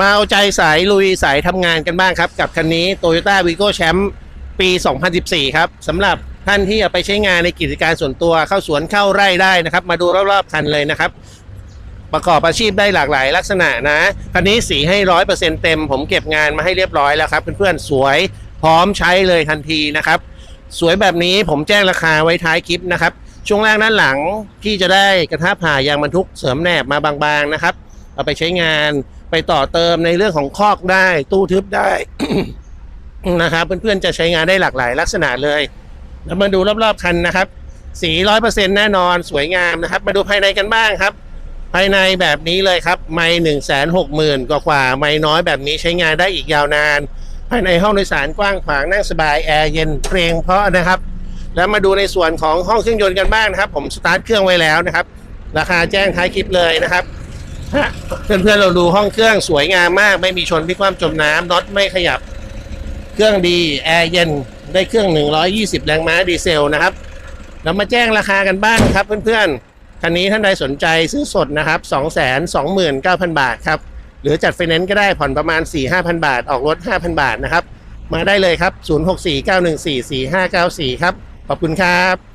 มาเอาใจสายลุยสายทำงานกันบ้างครับ กับคันนี้ Toyota Vigo Champ ปี 2014 ครับสำหรับท่านที่เอาไปใช้งานในกิจการส่วนตัวเข้าสวนเข้าไร่ได้นะครับ มาดูรอบๆคันเลยนะครับ ประกอบอาชีพได้หลากหลายลักษณะนะ คันนี้สีให้ร้อยเปอร์เซ็นต์เต็ม ผมเก็บงานมาให้เรียบร้อยแล้วครับ เพื่อนๆสวยพร้อมใช้เลยทันทีนะครับ สวยแบบนี้ผมแจ้งราคาไว้ท้ายคลิปนะครับ ช่วงล่างด้านหลังที่จะได้กระทะผ่ายางบรรทุกเสริมแหนบมาบางๆนะครับเอาไปใช้งาน ไปต่อเติมในเรื่องของคอกได้ ตู้ทึบได้ นะครับเพื่อนๆจะใช้งานได้หลากหลายลักษณะเลยแล้วมาดูรอบๆคันนะครับ สีร้อยเปอร์เซ็นแน่นอนสวยงามนะครับ มาดูภายในกันบ้างครับ ภายในแบบนี้เลยครับ ไม่หนึ่งแสนหกหมื่นกว่าๆไม่น้อยแบบนี้ใช้งานได้อีกยาวนาน ภายในห้องโดยสารกว้างขวางนั่งสบายแอร์เย็นเพลงเพราะนะครับ แล้วมาดูในส่วนของห้องเครื่องยนต์กันบ้างนะครับ ผมสตาร์ทเครื่องไว้แล้วนะครับ ราคาแจ้งท้ายคลิปเลยนะครับ ฮะเพื่อนๆเราดูห้องเครื่องสวยงามมาก ไม่มีชนพิคว่ำจมน้ำน็อตไม่ขยับ เครื่องดีแอร์เย็นได้เครื่อง 120 แรงม้าดีเซลนะครับเรามาแจ้งราคากันบ้างครับเพื่อนๆคันนี้ท่านใดสนใจซื้อสดนะครับ 229,000 บาทครับหรือจัดไฟแนนซ์ก็ได้ผ่อนประมาณ 4-5,000 บาท ออกรถ 5,000 บาทนะครับ มาได้เลยครับ 0649144594 ครับ ขอบคุณครับ